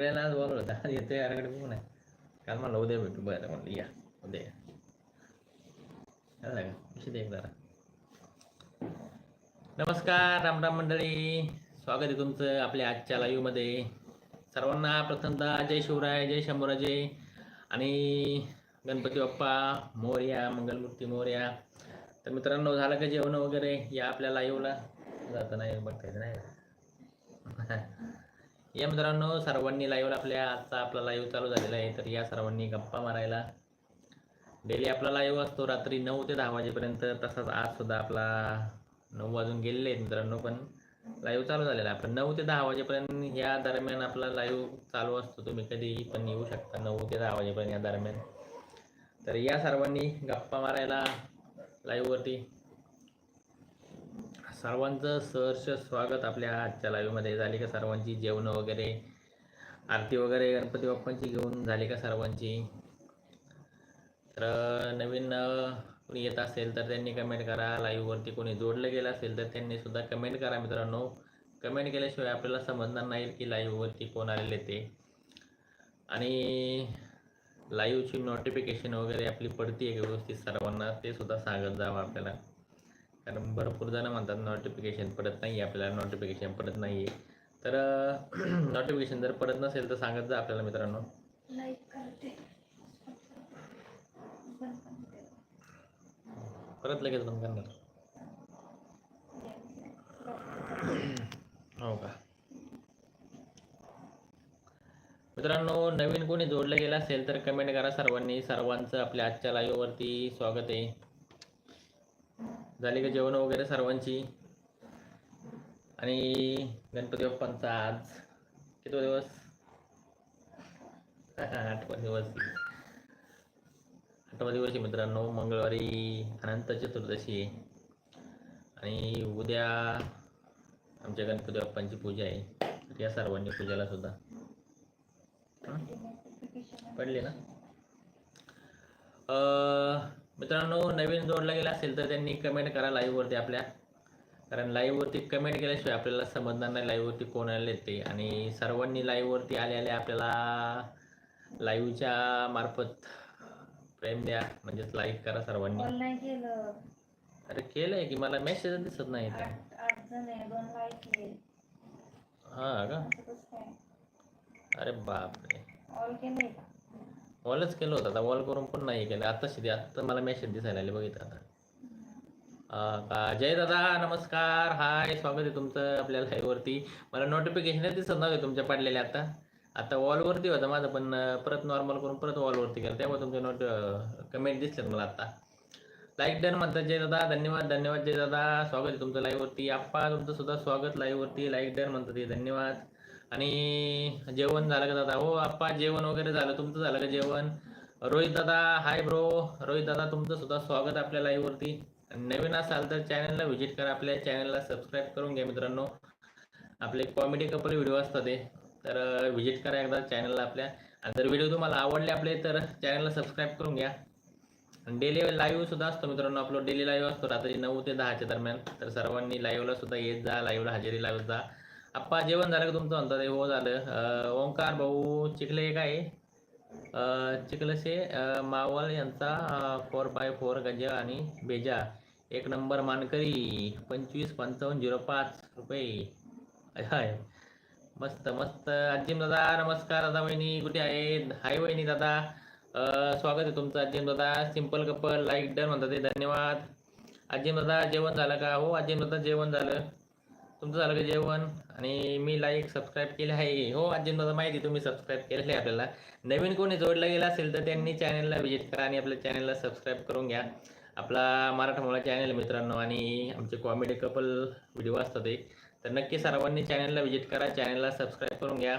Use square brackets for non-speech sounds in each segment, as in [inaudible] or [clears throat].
सगळ्यांना आज बोलवलं होतं आज याकडे बघू ना काल मला उद्या भेटू बरं म्हणलं या उद्या या झालं का कशी दे जरा नमस्कार रामराम मंडळी स्वागत आहे तुमचं आपल्या आजच्या लाईव्हमध्ये सर्वांना प्रथमतः जय शिवराय जय शंभूराजे आणि गणपती बाप्पा मोर्या मंगलमूर्ती मोर्या तर मित्रांनो झालं का जेवण वगैरे या आपल्या लाईव्हला जात नाही बघता येत नाही या मित्रांनो सर्वांनी लाईव्ह आपल्या आजचा आपला लाईव्ह चालू झालेला आहे. तर या सर्वांनी गप्पा मारायला. डेली आपला लाईव्ह असतो रात्री नऊ ते दहा वाजेपर्यंत. तसाच आज सुद्धा आपला नऊ वाजून गेलेले आहेत मित्रांनो पण लाईव्ह चालू झालेला आहे. आपण नऊ ते दहा वाजेपर्यंत या दरम्यान आपला लाईव्ह चालू असतो. तुम्ही कधीही पण येऊ शकता नऊ ते दहा वाजेपर्यंत या दरम्यान. तर या सर्वांनी गप्पा मारायला लाईव्हवरती सर्वांचं सहर्ष स्वागत आपल्या आजच्या लाईव्हमध्ये झाली का सर्वांची जेवणं वगैरे? आरती वगैरे गणपती बाप्पांची घेऊन झाली का सर्वांची? तर नवीन कोणी येत असेल तर त्यांनी कमेंट करा. लाईव्हवरती कोणी जोडलं गेलं असेल तर त्यांनी सुद्धा कमेंट करा मित्रांनो. कमेंट केल्याशिवाय आपल्याला समजणार नाही की लाईव्हवरती कोण आलेले ते. आणि लाईव्हची नोटिफिकेशन वगैरे आपली पडती आहे व्यवस्थित सर्वांना ते सुद्धा सांगत जावं आपल्याला. कारण भरपूर जण म्हणतात नोटिफिकेशन पडत नाही आहे आपल्याला नोटिफिकेशन पडत नाही आहे तर नोटिफिकेशन [clears throat] जर पडत नसेल तर सांगत जा आपल्याला मित्रांनो. परत लगेच बंद करणार. [clears throat] हो का? मित्रांनो नवीन कोणी जोडलं गेलं असेल तर कमेंट करा सर्वांनी. सर्वांचं आपल्या आजच्या लाईव्हवरती स्वागत आहे. झाली का जेवण वगैरे सर्वांची? आणि गणपती बाप्पांचा आज किती दिवस? [laughs] आठवा दिवस. आठवा दिवस मित्रांनो मंगळवारी अनंत चतुर्दशी. आणि उद्या आमच्या गणपती बाप्पांची पूजा आहे. या सर्वांनी पूजेला सुद्धा. पडले ना? मित्रांनो नवीन जोडला गेला असेल तर त्यांनी कमेंट करा लाईव्हवरती आपल्या. कारण लाईव्हवरती कमेंट केल्याशिवाय आपल्याला समजणार नाही लाईव्हवरती कोण आले ते. आणि सर्वांनी लाईव्हवरती आले आले आपल्याला लाईव्हच्या मार्फत प्रेम द्या. म्हणजेच लाईक करा सर्वांनी. कॉल? अरे केलंय की मला मेसेज दिसत नाही हा का? अरे बापरे. वॉलच केलं होतं. आता वॉल करून पण नाही केलं. आता शिदी आता मला मेसेज दिसायला आले बघितलं आता. जय दादा नमस्कार. हाय स्वागत आहे तुमचं आपल्या लाईव्हवरती मला नोटिफिकेशन दिसत नव्हते तुमच्या पडलेले आता. आता वॉलवरती होतं माझं पण परत नॉर्मल करून परत वॉलवरती केलं त्यामुळे तुमचे नोट कमेंट दिसलेत मला आता. लाईक डन म्हणतात जय दादा. धन्यवाद धन्यवाद जय दादा. स्वागत आहे तुमचं लाईव्हवरती आप्पा तुमचं सुद्धा स्वागत लाईव्हवरती लाईक डन म्हणतात धन्यवाद. आणि जेवण झालं का दादा? हो आप्पा जेवण वगैरे झालं. तुमचं झालं का जेवण? रोहित दादा हाय ब्रो. रोहित दादा तुमचं सुद्धा स्वागत आपल्या लाईव्हवरती नवीन असाल तर चॅनलला व्हिजिट करा. आपल्या चॅनलला सबस्क्राईब करून घ्या मित्रांनो. आपले कॉमेडी कपल व्हिडिओ असतात ते. तर व्हिजिट करा एकदा चॅनलला आपल्या. आणि जर व्हिडिओ तुम्हाला आवडले आपले तर चॅनलला सबस्क्राईब करून घ्या. डेली लाईव्ह सुद्धा असतो मित्रांनो. आपलं डेली लाईव्ह असतो रात्री नऊ ते दहाच्या दरम्यान. तर सर्वांनी लाईव्हला सुद्धा येत जा. लाईव्हला हजेरी लावत जा. आप्पा जेवण झालं का तुमचं? म्हणतात हो झालं. ओंकार भाऊ चिखले काय आहे? चिखलसे मावळ यांचा फोर बाय फोर गजा आणि बेजा. एक नंबर मानकरी पंचवीस पंचावन्न झिरो पाच रुपये. हाय मस्त मस्त. अजिम दादा नमस्कार. दादा वहिनी कुठे आहेत? हाय वहिनी दादा. स्वागत आहे तुमचं अजिम दादा. सिंपल कपल लाईक डन म्हणतात ते. धन्यवाद. अजिम दादा जेवण झालं का? हो अजिम दादा जेवण झालं. तुमचं झालं का जेवण? आणि मी लाईक सबस्क्राईब केले आहे. हो अजिम मला माहिती आहे, तुम्ही सबस्क्राईब केलेलं आहे आपल्याला. नवीन कोणी जोडला गेला असेल तर त्यांनी चॅनलला व्हिजिट करा आणि आपल्या चॅनलला सबस्क्राईब करून घ्या. आपला मराठमोळा चॅनल मित्रांनो आणि आमचे कॉमेडी कपल व्हिडिओ असतात एक. तर नक्की सर्वांनी चॅनलला व्हिजिट करा चॅनलला सबस्क्राईब करून घ्या.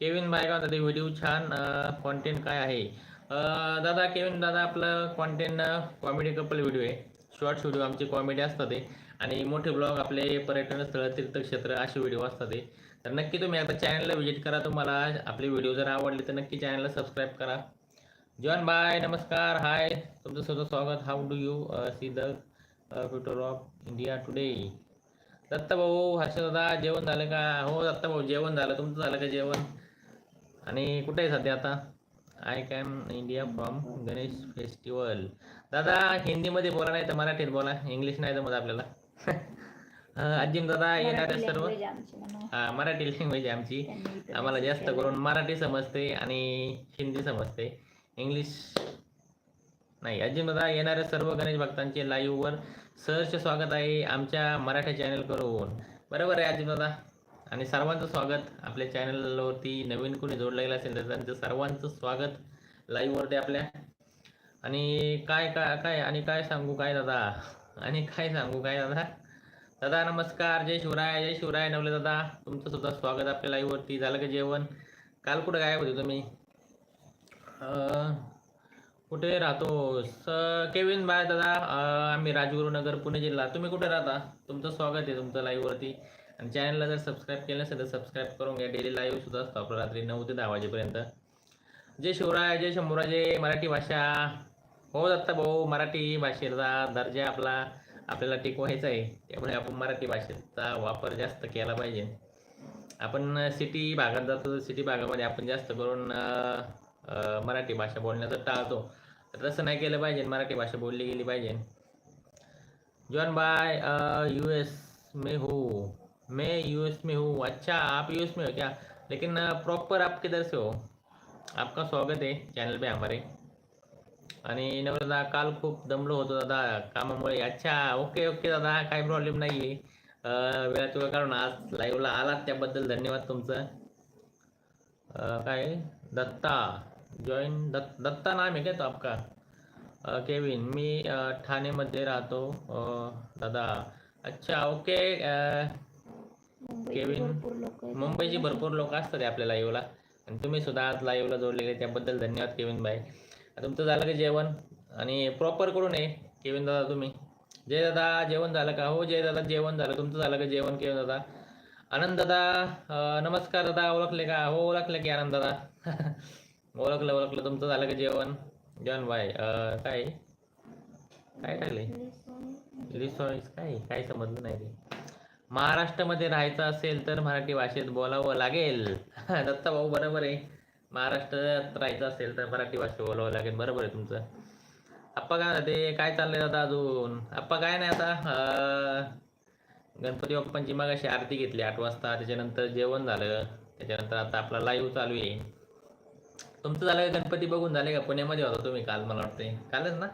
केविन बायगाव दादा व्हिडिओ छान कॉन्टेंट काय आहे? दादा केविन दादा आपलं कॉन्टेंट कॉमेडी कपल व्हिडिओ आहे. शॉर्ट्स व्हिडिओ आमचे कॉमेडी असतात ते. आणि मोठे ब्लॉग आपले पर्यटन स्थळ तीर्थक्षेत्र असे व्हिडिओ असतात ते तर नक्की तुम्ही आता चॅनलला व्हिजिट करा. तुम्हाला आपले व्हिडिओ जर आवडले तर नक्की चॅनलला सबस्क्राईब करा. जॉन बाय नमस्कार हाय तुमचं सुद्धा स्वागत. How do you see the future of India today Dattabhau Harsh दादा जेवण झालं का? हो दत्ताभाऊ जेवण झालं. तुमचं झालं का जेवण? आणि कुठे आहे सध्या आता? I came India from Ganesh festival दादा हिंदीमध्ये बोला नाही तर मराठीत बोला. इंग्लिश नाही जमत आपल्याला. [laughs] अजिम दादा येणाऱ्या मराठी सर्व हा मराठी लँग्वेज आहे आमची आम्हाला जास्त. करून मराठी समजते आणि हिंदी समजते. इंग्लिश नाही. अजिमदा येणाऱ्या सर्व गणेश भक्तांचे लाईव्हवर सहर्ष स्वागत आहे आमच्या मराठी चॅनल करून बरोबर आहे अजिमदा आणि सर्वांचं स्वागत आपल्या चॅनलवरती नवीन कोणी जोडलेलं असेल तर त्यांचं सर्वांचं स्वागत लाईव्हवरती आपल्या. आणि काय काय काय आणि काय सांगू काय दादा? आणि काय सांगू काय दादा? दादा नमस्कार. जय शिवराय जय शिवराय नवले दादा. तुमचं सुद्धा स्वागत आपल्या लाईव्हवरती. झालं का जेवण? काल कुठं गायब होते तुम्ही? कुठे राहतो? स केविन बाय दादा. आम्ही राजगुरुनगर पुणे जिल्हा. तुम्ही कुठे राहता? तुमचं स्वागत आहे तुमचं लाईव्हवरती. आणि चॅनलला जर सबस्क्राईब केलं नसेल तर सबस्क्राईब करून घ्या. डेली लाईव्ह सुद्धा असतो आपलं रात्री नऊ ते दहा वाजेपर्यंत. जय शिवराय जय शंभूराजे. मराठी भाषा. हो दत्ता भाऊ मराठी भाषेचा दर्जा आपला आपल्याला टिकवायचा आहे. त्यामुळे आपण मराठी भाषेचा वापर जास्त केला पाहिजे. आपण सिटी भागात जातो सिटी भागामध्ये आपण जास्त करून मराठी भाषा बोलण्याचं टाळतो. तर तसं नाही केलं पाहिजे मराठी भाषा बोलली गेली पाहिजे. जॉन बाय यू एस में हो मैं यू एस में हूँ अच्छा आप यू एस में हो क्या? लेकिन प्रॉपर आप किधर से हो। आपका स्वागत है चॅनल पे हमारे। आणि नवरदा काल खूप दमलो होतो दादा कामामुळे. अच्छा ओके ओके दादा काही प्रॉब्लेम नाही आहे वेळात वेळ काढून आज लाईव्हला आलात त्याबद्दल धन्यवाद तुमचं. काय? दत्ता. जॉईन दत्त दत्ता नाम आहे काय तो आपका? केविन मी ठाणेमध्ये राहतो. दादा. अच्छा ओके केविन. मुंबईची भरपूर लोक असतात आपल्या लाईव्हला आणि तुम्ही सुद्धा आज लाईव्हला जोडलेले त्याबद्दल धन्यवाद केविन भाई. तुमचं झालं का जेवण? आणि प्रॉपर करून आहे केविन दादा तुम्ही. जय दादा जेवण झालं का? हो जय दादा जेवण झालं. तुमचं झालं का जेवण केविन दादा? आनंद दादा नमस्कार दादा ओळखले का? हो ओळखले की आनंद दादा. [laughs] ओळखलं ओळखलं. तुमचं झालं का जेवण? जेवण बाय काय? काय टाकले रिसॉर्ट काय? काय समजलं नाही ते. महाराष्ट्रामध्ये राहायचं असेल तर मराठी भाषेत बोलावं लागेल. [laughs] दत्ता भाऊ बरोबर आहे. महाराष्ट्रात राहायचं असेल तर मराठी भाषेत बोलावं लागेल. बरोबर आहे तुमचं. आप्पा काय ते काय चाललंय दादा अजून? आप्पा काय नाही आता गणपती बाप्पांची मग अशी आरती घेतली आठ वाजता. त्याच्यानंतर जेवण झालं. त्याच्यानंतर आता आपला लाईव्ह चालू आहे. तुमचं झालं का गणपती बघून? झाले का? पुण्यामध्ये होता तुम्ही काल मला वाटते कालच ना.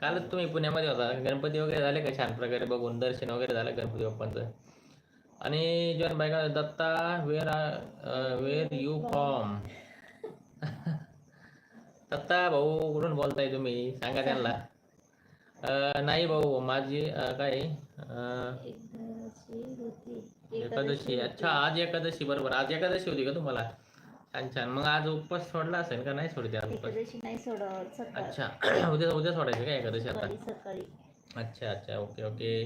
कालच तुम्ही पुण्यामध्ये होता. गणपती वगैरे झाले का? छान प्रकारे बघून दर्शन वगैरे झालं गणपती बाप्पांचं? आणि जॉन बायका Datta where where you from Datta भाऊ कुठून बोलताय तुम्ही? सांगा त्यांना. [laughs] नाही भाऊ माझी काय? एकादशी अच्छा आज एकादशी बरोबर. आज एकादशी होती का तुम्हाला? छान छान. मग आज उपवास सोडला असेल का? नाही सोडते आज एकादशी नाही सोडत सकाळ. अच्छा. [clears throat] उद्या उद्या सोडायचं का एकादशी आता? अच्छा अच्छा. Okay okay.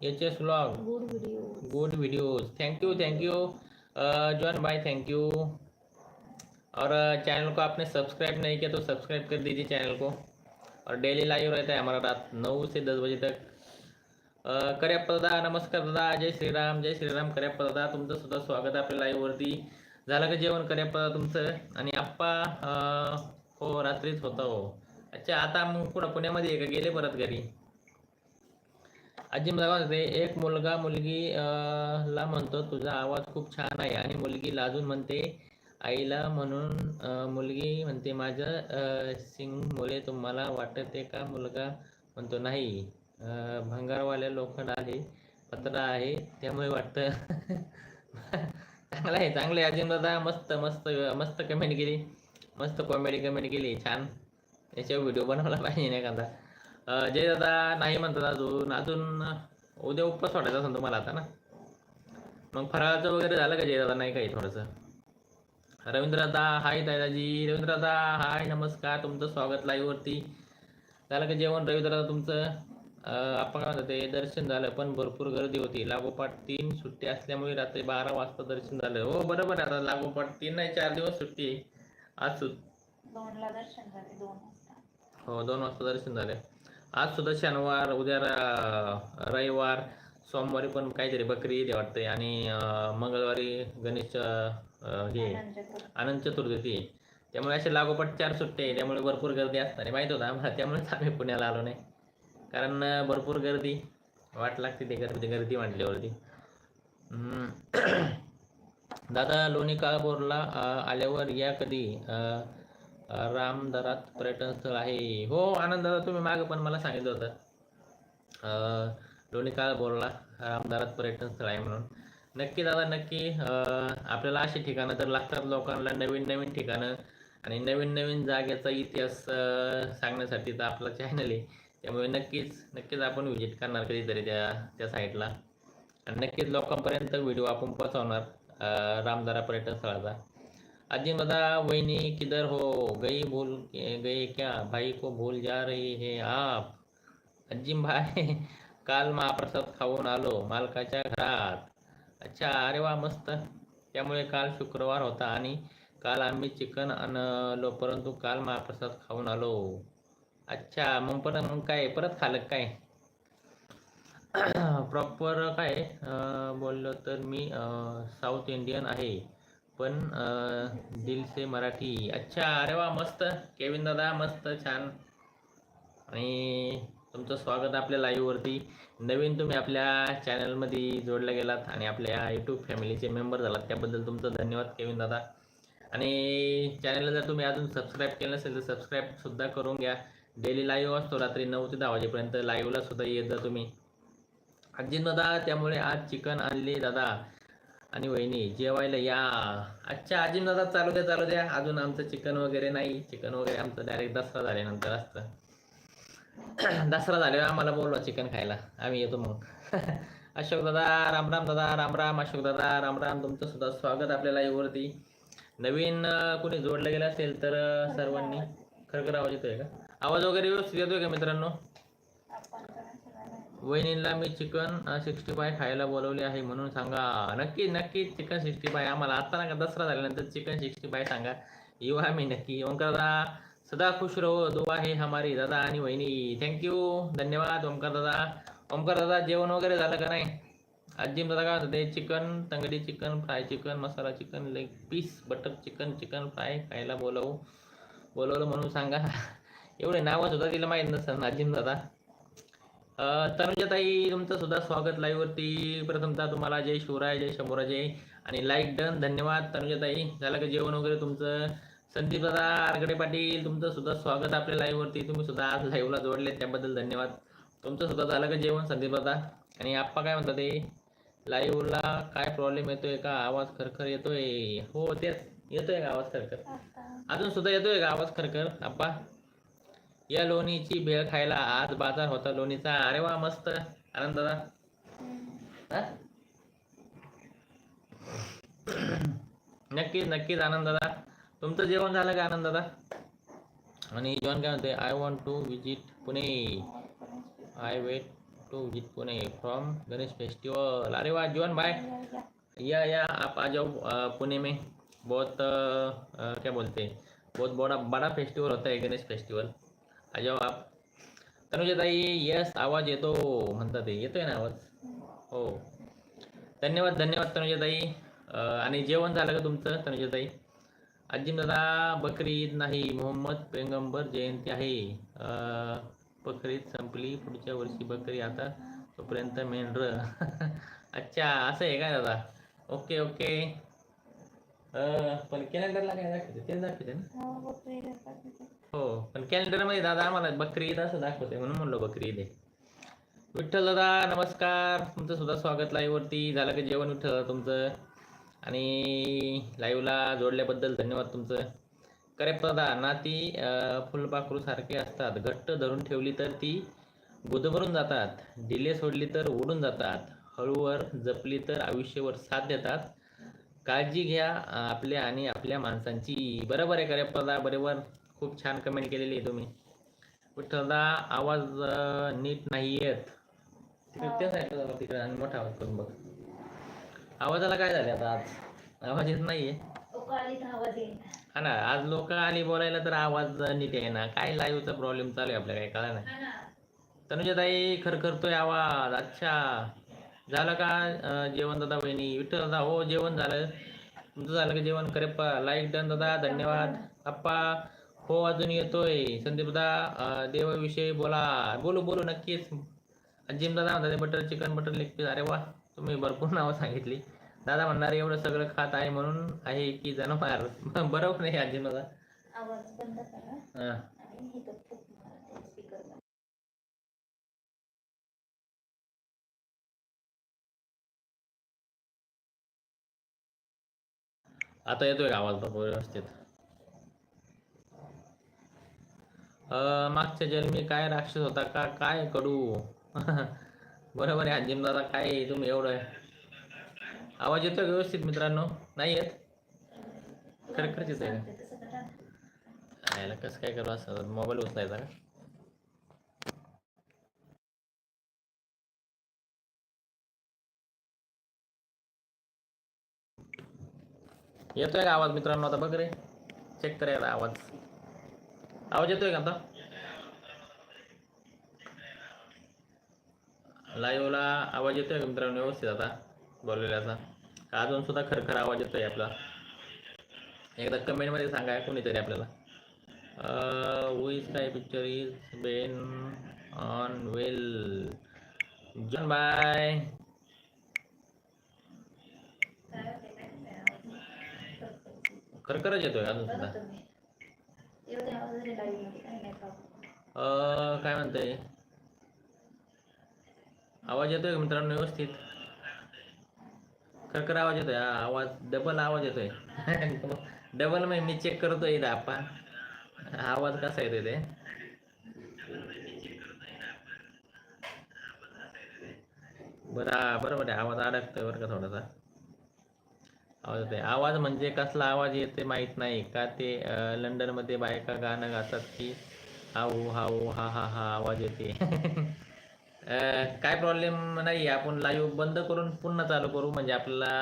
H S vlog good video good thank you thank you John भाई थैंक यू और चैनल को आपने सब्सक्राइब नहीं किया तो सब्सक्राइब कर दीजिए चैनल को। और डेली लाइव रहता है हमारा रात नौ से दस बजे तक। अ, करेप्पा दादा नमस्कार दादा। जय श्रीराम जय श्रीराम करेप्पा दादा तुमचं सुद्धा स्वागत आहे आपल्या लाईव्हवरती झालं का जेवण? करेप्पा दादा तुमचं। आणि आप्पा अ, हो रात्रीच होता हो। अच्छा आता मग कुठं पुण्यामध्ये का? गेले परत घरी? आजी मला म्हणते एक मुलगा मुलगी ला म्हणतो तुझा आवाज खूप छान आहे. आणि मुलगी लाजून म्हणते आईला म्हणून मुलगी म्हणते माझ्या सिंगमुळे तुम्हाला वाटते का मुलगा? म्हणतो नाही भंगारवाल्या लोखंड आहे पत्र आहे त्यामुळे वाटतं. चांगलं आहे चांगलं आहे अजिम दादा मस्त मस्त मस्त कमेंट केली. मस्त कॉमेडी कमेंट केली छान. याच्यावर व्हिडिओ बनवला पाहिजे नाही एखादा जय दादा नाही म्हणतात अजून. अजून उद्या उपवास वाटायचा असेल तुम्हाला आता ना? मग फराळाचं वगैरे झालं का जय दादा नाही काही थोडंसं. रवींद्र दादा हाय दादाजी. रवींद्र दादा हाय नमस्कार. तुमचं स्वागत लाईव्हवरती. झालं का जेवण? रवींद्र दादा तुमचं आपण काय ते दर्शन झालं पण भरपूर गर्दी होती. लागोपाठ तीन सुट्टी असल्यामुळे रात्री बारा वाजता दर्शन झालं. हो बरोबर आहे. आता लागोपाठ तीन नाही चार दिवस सुट्टी आज सुट दोनला दर्शन झाले दोन वाजता. हो दोन वाजता दर्शन झाले. आज सुद्धा शनिवार उद्या रविवार सोमवारी पण काहीतरी बकरी ईद आहे वाटते आणि मंगळवारी गणेश हे अनंत चतुर्दशी. त्यामुळे असे लागोपाठ चार सुट्टे त्यामुळे भरपूर गर्दी असणार आहे माहीत होतं आम्हाला. त्यामुळेच आम्ही पुण्याला आलो नाही. कारण भरपूर गर्दी. वाट लागते ते गर्दी गर्दी म्हटल्यावरती. [clears throat] दादा लोणी काळापूरला आल्यावर या कधी? रामदरात पर्यटन स्थळ आहे. हो आनंद दादा तुम्ही मागं पण मला सांगितलं होतं. लोणी काळ बोलला रामदारात पर्यटन स्थळ आहे म्हणून. नक्की दादा नक्की आपल्याला अशी ठिकाणं तर लागतात लोकांना नवीन नवीन ठिकाणं आणि नवीन नवीन जागेचा इतिहास सांगण्यासाठी तर आपला चॅनल आहे. त्यामुळे नक्कीच नक्कीच आपण व्हिजिट करणार कधीतरी त्या त्या साईटला आणि नक्कीच लोकांपर्यंत व्हिडिओ आपण पोहोचवणार रामदारा पर्यटन स्थळाचा. अजी दादा वहिनी किधर हो? गई भूल गए क्या? भाई को भूल जा रही है आप। अजिम भाई [laughs] काल महाप्रसाद खाऊन आलो मालकाच्या घरात। अच्छा अरे वा मस्त. त्यामुळे काल शुक्रवार होता आणि काल आम्ही चिकन आणलो परंतु काल महाप्रसाद खाऊन आलो. अच्छा मग परत मग काय? परत खालं काय? [clears throat] प्रॉपर काय? बोललो तर मी साऊथ इंडियन आहे. पण दिल से मराठी. अच्छा अरे वा मस्त. केविन दादा मस्त छान. आणि तुमचं स्वागत आपल्या लाईव्हवरती नवीन तुम्ही आपल्या चॅनलमध्ये जोडल्या गेलात आणि आपल्या यूट्यूब फॅमिलीचे मेंबर झालात. त्याबद्दल तुमचं धन्यवाद केविन दादा. आणि चॅनलला जर तुम्ही अजून सबस्क्राईब केलं नसेल तर सबस्क्राईबसुद्धा करून घ्या. डेली लाईव्ह असतो रात्री नऊ ते दहा वाजेपर्यंत लाईव्हला सुद्धा येत जा तुम्ही. अजिन दादा त्यामुळे आज चिकन आणले दादा. आणि वहिनी जेवायला या. अच्छा अजिम दादा चालू द्या चालू द्या. अजून आमचं चिकन वगैरे नाही. चिकन वगैरे आमचं डायरेक्ट दसरा झाल्यानंतर असतं. [clears throat] दसरा झाल्यावर आम्हाला बोलवा चिकन खायला. आम्ही येतो मग. [laughs] अशोक दादा राम राम दादा राम राम. अशोक दादा राम राम. तुमचं सुद्धा स्वागत आपल्या लाईव्हवरती नवीन कुणी कोणी जोडलं गेलं असेल तर सर्वांनी. खरखर आवाज येतोय का? आवाज वगैरे व्यवस्थित येतोय का मित्रांनो? वहिनीला मी चिकन सिक्स्टी फाय खायला बोलवले आहे म्हणून सांगा. नक्की नक्की चिकन सिक्स्टी फाय आम्हाला. आता ना दसरा झाल्यानंतर चिकन सिक्स्टी फाय सांगा. येऊ आम्ही नक्की. ओंकार दादा सदा खुश रहो. दुआ आहे हमारी दादा आणि वहिनी. थँक्यू धन्यवाद ओंकार दादा ओंकार दादा जेवण वगैरे झालं का नाही? आजी दादा काय ते? Chicken तंगडी chicken fry chicken masala chicken leg piece butter chicken chicken fry खायला बोलवू बोलवलं म्हणून सांगा. एवढे नावच होता तिला माहीत नसतं आजीम दादा. तनुजाताई तुमचं सुद्धा स्वागत लाईव्हवरती प्रथमतः तुम्हाला जय शिवराय जय शंभूराजे. आणि लाईक डन धन्यवाद. तनुजाताई झालं का जेवण वगैरे तुमचं? संदीप दादा आरगडे पाटील तुमचं सुद्धा स्वागत आपल्या लाईव्हवरती तुम्ही सुद्धा आज लाईव्हला जोडले त्याबद्दल धन्यवाद. तुमचं सुद्धा झालं का जेवण संदीप दादा? आणि आप्पा काय म्हणतात ते? लाईव्हला काय प्रॉब्लेम येतोय का? आवाज खरखर येतोय. हो तेच. येतोय का आवाज खरखर? अजून सुद्धा येतोय का आवाज खरखर? आप्पा? या लोणीची भेळ खायला आज बाजार होता लोणीचा. अरे वा मस्त. आनंद दादा. नक्कीच नक्कीच आनंद दादा. तुमचं जेवण झालं का आनंद दादा? आणि जॉन काय म्हणते I want to visit Pune. I wait to visit Pune from Ganesh festival अरे वा जीवन भाई या या आप आ जाओ पुणे में. बहुत क्या बोलते? हैं बहुत बड़ा बड़ा फेस्टिवल होता है गणेश फेस्टिवल आ तनुजाताई यस आवाज येतो म्हणतात ते. येतोय ना आवाज? हो. धन्यवाद धन्यवाद तनुजाताई. आणि जेवण झालं का तुमचं तनुजाताई? आजी दादा बकरी ईद नाही मोहम्मद पेंगंबर जयंती आहे. बकरी ईद संपली पुढच्या वर्षी बकरी आता तोपर्यंत मेंढर [laughs] अच्छा असं आहे काय दादा? Okay okay. पण कॅलेंडरला काय दाखवते? ते दाखवते ना. हो, हो पण कॅलेंडरमध्ये दादा आम्हाला बकरी ईद असं दाखवते म्हणून म्हणलो बकरी ईद आहे. विठ्ठल दादा नमस्कार. तुमचं सुद्धा स्वागत लाईव्हवरती झालं का जेवण विठ्ठल दादा तुमचं? आणि लाईव्हला जोडल्याबद्दल धन्यवाद तुमचं. करेक्ट दादा नाती फुलपाखरू फुलपाखरूसारखे असतात. घट्ट धरून ठेवली तर ती गुदमरून जातात. डिले सोडली तर उडून जातात. हळूवर जपली तर आयुष्यभर साथ देतात. काळजी घ्या आपल्या आणि आपल्या माणसांची. बरोबर आहे करेक्ट दादा बरोबर? खूप छान कमेंट केलेली आहे तुम्ही. विठ्ठलदा आवाज नीट नाही येत. तिकडे साईडला जावा तिकडे आणि मोठा आवाज करून बघ. आवाजाला काय झाले आता आज? आवाज येत नाहीये. हा ना आज लोक आली बोलायला तर आवाज नीट आहे ना काय लाईव्हचा प्रॉब्लेम चालू आहे आपल्या काय कळा नाही तनुजाताई खरखरतोय आवाज अच्छा. झालं का जेवण दादा वहिनी? विठ्ठल दादा हो जेवण झालं. तुमचं झालं का जेवण? करेप्पा लाईक डन दादा धन्यवाद. अप्पा हो अजून येतोय. संदीप दादा अं, देवाविषयी बोला. बोलू बोलू नक्कीच. जिम दादा म्हणतात butter chicken butter leg piece. अरे वा तुम्ही भरपूर नावं सांगितली. दादा म्हणणार एवढं सगळं खात आहे म्हणून आहे की जनावर. [laughs] बरोबर नाही अजिम दादा आवाज बंद करा. आता येतोय आवाज बघ व्यवस्थित? मागच्या जन्मी काय राक्षस होता का काय कडू [laughs] बरोबर आहे अंजिम दादा काय तुम्ही एवढं? आवाज येतोय व्यवस्थित मित्रांनो? नाही येत? खरखरचीच आहे का? कसं काय करू असं? मोबाईल उचलायचा का? येतोय का आवाज मित्रांनो? आता बघ रे. चेक करायला आवाज. आवाज येतोय का आता लाईव्हला आवाज येतोय का मित्रांनो व्यवस्थित आता बोललेल्याचा का अजून सुद्धा खरखर आवाज येतोय आपला एकदा कमेंटमध्ये सांगा कोणीतरी आपल्याला हु इज काय picture is Ben on well John bye खरखरच येतोय अजून सुद्धा काय म्हणतोय? आवाज येतोय मित्रांनो व्यवस्थित? खरखर आवाज येतोय हा आवाज डबल आवाज येतोय. [laughs] डबल म्हणजे मी मी चेक करतोय इथं आवाज कसा येतोय ते? बरं बरोबर आहे. आवाज अडकतोय बरं का थोडासा. आवाज येतोय आवाज म्हणजे कसला आवाज येते माहीत नाही. का ते लंडनमध्ये बायका गाणं गातात की हाऊ हाऊ हा हा हा आवाज येते. [laughs] काय प्रॉब्लेम नाही. आपण लाईव्ह बंद करून पुन्हा चालू करू. म्हणजे आपल्याला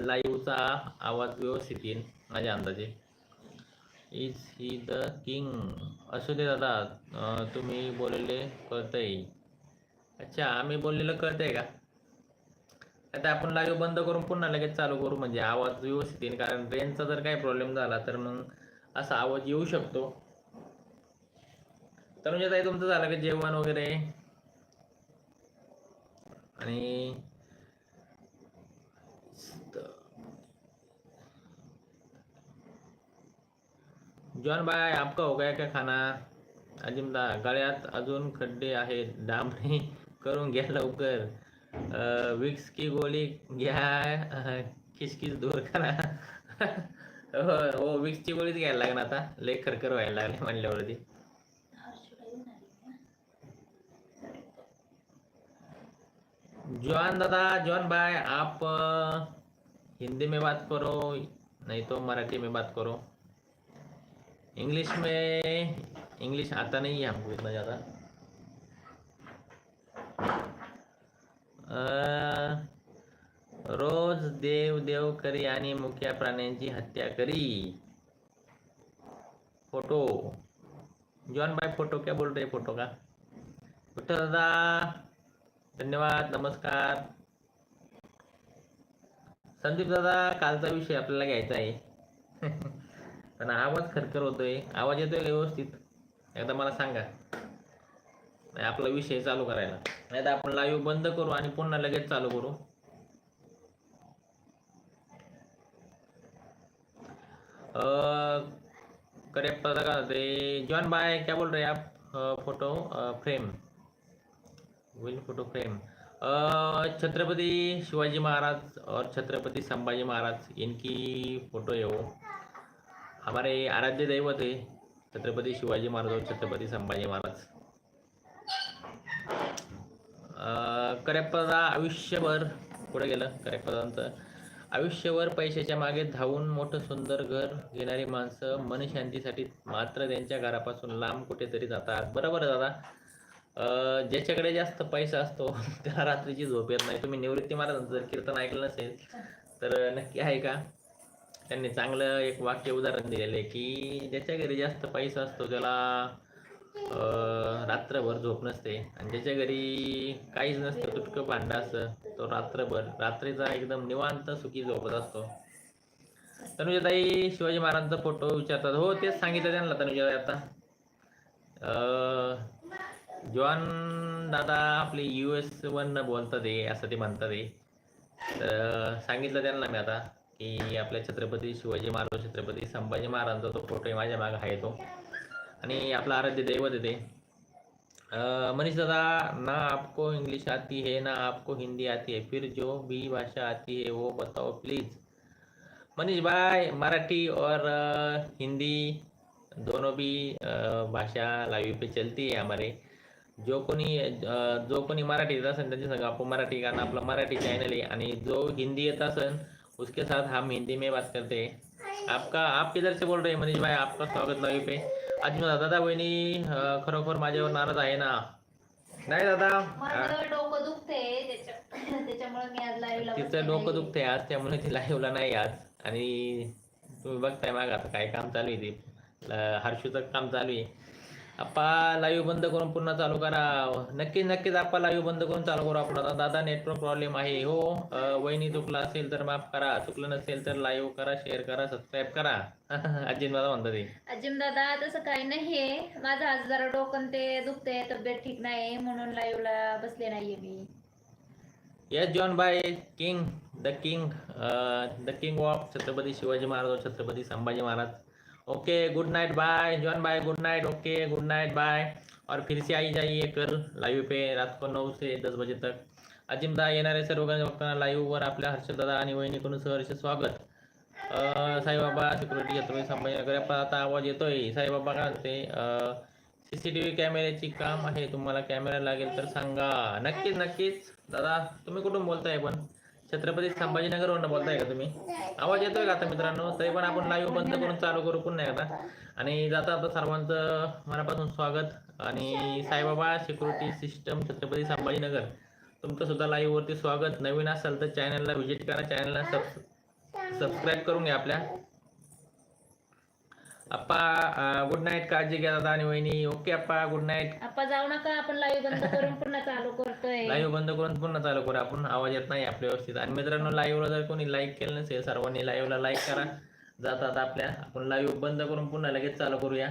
लाईव्हचा आवाज व्यवस्थित येईल माझ्या अंदाजे. इज ही द किंग असू दे दादा. तुम्ही बोललेले कळतंय. अच्छा आम्ही बोललेलं कळतंय का? आता आपण लाईव्ह बंद करून पुन्हा लगेच चालू करू म्हणजे आवाज व्यवस्थित येईल कारण रेंजचा जर काही प्रॉब्लेम झाला तर मग असा आवाज येऊ शकतो. तर म्हणजे ताई तुमचं झालं की जेवण वगैरे? आणि जॉन बाय आपका हो गया क्या खाना? अजिमदा गळ्यात अजून खड्डे आहेत डांबणी करून घ्या लवकर. विक्स की गोळी घ्या किसकिस दूर करा हो? [laughs] विक्सची गोळीच घ्यायला लागणार आता लय खरखर व्हायला लागले म्हणल्यावरती जॉन दादा, जॉन भाई, आप हिंदी में बात करो, नहीं तो मराठी में बात करो। इंग्लिश में, इंग्लिश आता नहीं है हमको इतना ज़्यादा। रोज देव देव करी आणि मुख्या प्राण्यांची हत्या करी. फोटो. जॉन भाई फोटो क्या बोल रहे फोटो का? विठ्ठल दादा धन्यवाद नमस्कार. संदीप दादा कालचा विषय आपल्याला घ्यायचा आहे. [laughs] पण आवाज खरखर होतोय. आवाज येतोय व्यवस्थित. एकदा मला सांगा. आपला विषय चालू करायला. नाही तर आपण लाईव्ह बंद करू आणि पुन्हा लगेच चालू करू. करेक्ट पता का? ते जॉन बाय क्या बोल रहे आप? Photo frame will photo frame Chhatrapati Shivaji Maharaj और छत्रपति संभाजी महाराज इनकी फोटो है वो. हमारे आराध्य दैवत है छत्रपति शिवाजी महाराज और छत्रपति संभाजी महाराज. करेपदा आयुष्यभर पुढे गेलं करेपदांचं आयुष्यभर पैशाच्या मागे धावून मोठं सुंदर घर घेणारी माणसं मनशांतीसाठी मात्र त्यांच्या घरापासून लांब कुठेतरी जातात. बरोबर दादा? ज्याच्याकडे जास्त पैसा असतो [laughs] त्याला रात्रीची झोप येत नाही. तुम्ही निवृत्ती महाराजांचं जर कीर्तन ऐकलं नसेल तर नक्की आहे का? त्यांनी चांगलं एक वाक्य उदाहरण दिलेलं आहे की ज्याच्या घरी जास्त पैसा असतो त्याला रात्रभर झोप नसते. आणि ज्याच्या घरी काहीच नसतं तुटकं भांडं असतं तो रात्रभर रात्रीचा एकदम निवांत सुखी झोपत असतो. तनुजाताई शिवाजी महाराजांचा फोटो विचारतात. हो तेच सांगितलं त्यांना तनुजाताई आता. अं, जॉन दादा आपले यू एस वन बोलतात आहे असं ते म्हणतात आहे तर सांगितलं त्यांना मी आता की आपल्या छत्रपती शिवाजी महाराज छत्रपती संभाजी महाराजांचा तो फोटो आहे माझ्या मागं आहे तो. आणि आपला आराध्य दैवत येते मनीष दादा ना आपको इंग्लिश आती है ना आपको हिंदी आती है फिर जो भी भाषा आती है वो बताओ प्लीज़ मनीष भाई मराठी और हिंदी दोनों भी भाषा लाइव पे चलती है हमारे. जो कोणी जो कोणी मराठी येत असेल त्यांच्या संग आपण मराठी कारण आपला मराठी चॅनल आहे. आणि जो हिंदी येत असेल उसके साथ हम हिंदी में बात करते. हैं आपका आप किधर से बोल रहे हैं मनीष भाई आपका स्वागत लाईव्ह पे. आज मला दादा बहिणी खरोखर माझ्यावर नाराज आहे ना? नाही दादा. डोकं दुखते त्याच्या त्याच्यामुळे मी आज लाईव्हला तिचं डोकं दुखतंय आज त्यामुळे ती लाईव्हला नाही आज. आणि तुम्ही बघताय माग आता काय काम चालू आहे ते. हर्षूचं काम चालू आहे. आप्पा लाईव्ह बंद करून पुन्हा चालू करा. नक्कीच नक्कीच आप्पा लाईव्ह बंद करून चालू करू आपण. आता दादा नेटवर्क प्रॉब्लेम आहे हो. वहिनी चुकला असेल तर माफ करा. चुकलं नसेल तर लाईव्ह करा शेअर करा सबस्क्राईब करा. [laughs] आजी मला म्हणतात ते. अजिम दादा तसं काही नाहीये. माझं आज जरा डोकं ते दुखते तब्येत ठीक नाही म्हणून लाईव्हला बसले नाहीये मी. Yes John bye king the king the king of Chhatrapati Shivaji Maharaj Chhatrapati Sambhaji Maharaj. Okay good night bye John bye good night okay good night bye और फिर से आई जाइए कल लाईव्ह पे रात को नऊ से दस बजे तक। अजिमदा येणाऱ्या सर्व भक्तांना लाईव्हवर आपल्या हर्षदादा आणि वहिनीकडून सहर्ष स्वागत. साईबाबा सिक्युरिटी छत्रपती संभाजीनगर आता आवाज येतोय. साईबाबा काय म्हणते सी सी टी व्ही कॅमेऱ्याची काम आहे. तुम्हाला कॅमेरा लागेल तर सांगा. नक्कीच नक्कीच. दादा तुम्ही कुठून बोलताय पण? छत्रपती संभाजीनगरवरून बोलताय का तुम्ही? आवाज येतोय का आता मित्रांनो? तरी पण आपण लाईव्ह बंद करून चालू करू पुन्हा एकदा. आणि जाता आता सर्वांचं मनापासून स्वागत. आणि साईबाबा सिक्युरिटी सिस्टम छत्रपती संभाजीनगर. तुमचं सुद्धा लाईव्हवरती स्वागत. नवीन असाल तर चॅनलला व्हिजिट करा. चॅनलला सब सबस्क्राईब करून घ्या आपल्या. अप्पा गुड नाईट काळजी घ्या दादा आणि वहिनी. ओके अप्पा गुड नाईट आपण जाऊ नका. आपण लाईव्ह [laughs] बंद करून पुन्हा चालू करतोय. लाईव्ह बंद करून पुन्हा चालू करू. आपण आवाज येत नाही आपल्या व्यवस्थित. आणि मित्रांनो लाईव्हला जर कोणी लाईक केलं नसेल सर्वांनी लाईव्हला लाईक करा. जातात आपल्या. आपण लाईव्ह बंद करून पुन्हा लगेच चालू करूया.